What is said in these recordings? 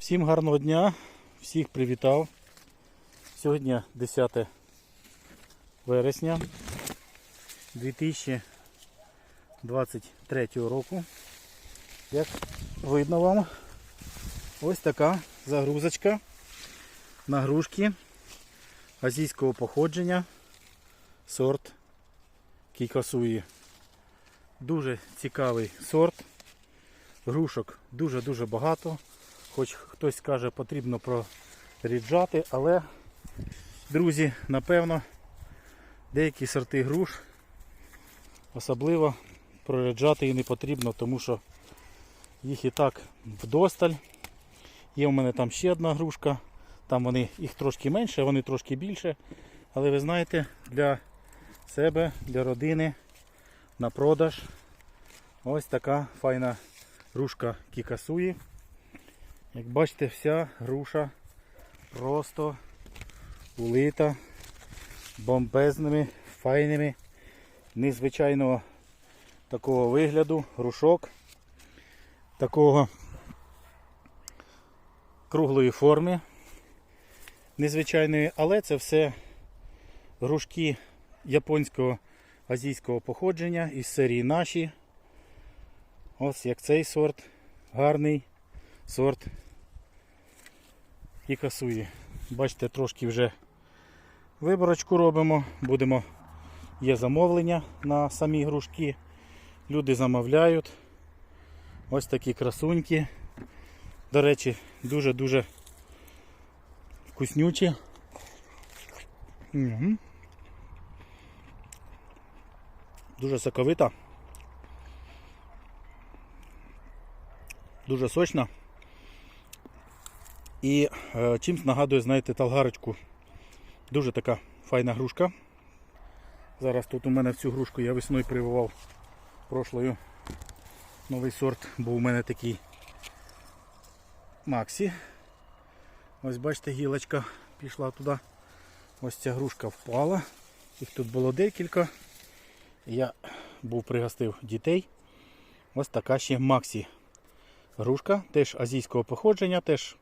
Всім гарного дня, всіх привітав. Сьогодні 10 вересня 2023 року. Як видно вам, ось така загрузочка на грушки азійського походження сорт Кікасуї. Дуже цікавий сорт. Грушок дуже-дуже багато. Хоч хтось скаже, потрібно проріджати, але, друзі, напевно, деякі сорти груш особливо проряджати і не потрібно, тому що їх і так вдосталь. Є у мене там ще одна грушка, там вони їх трошки менше, вони трошки більше. Але ви знаєте, для себе, для родини на продаж ось така файна грушка кікасуї. Як бачите, вся груша просто улита бомбезними, файними, незвичайного такого вигляду, грушок, такого круглої форми, незвичайної, але це все грушки японського азійського походження із серії наші. Ось як цей сорт, гарний сорт Кікасуї. Бачите, трошки вже виборочку робимо. Будемо, є замовлення на самі грушки. Люди замовляють. Ось такі красуньки. До речі, дуже-дуже вкуснючі. Угу. Дуже соковита. Дуже сочна. І е, чимсь нагадує, знаєте, талгарочку. Дуже така файна грушка. Зараз тут у мене в цю грушку я весною прививав прошлою новий сорт, бо у мене такий Максі. Ось бачите, гілочка пішла туди. Ось ця грушка впала. Їх тут було декілька. Я був пригостив дітей. Ось така ще Максі грушка, теж азійського походження, теж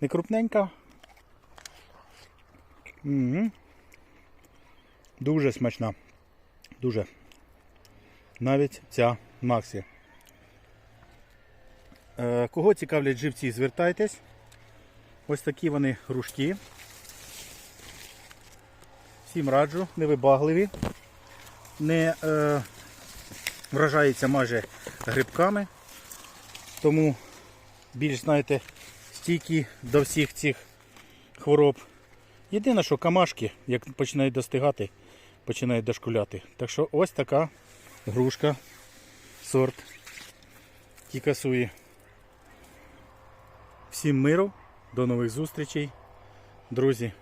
не крупненька. Угу. Дуже смачна. Дуже. Навіть ця Максі. Е, кого цікавлять живці, звертайтесь. Ось такі вони грушки. Всім раджу, невибагливі, не е, вражаються майже грибками. Тому більш, знаєте, стійкі до всіх цих хвороб. Єдине, що камашки, як починають достигати, починають дошкуляти. Так що ось така грушка, сорт Кікасуї. Всім миру, до нових зустрічей, друзі.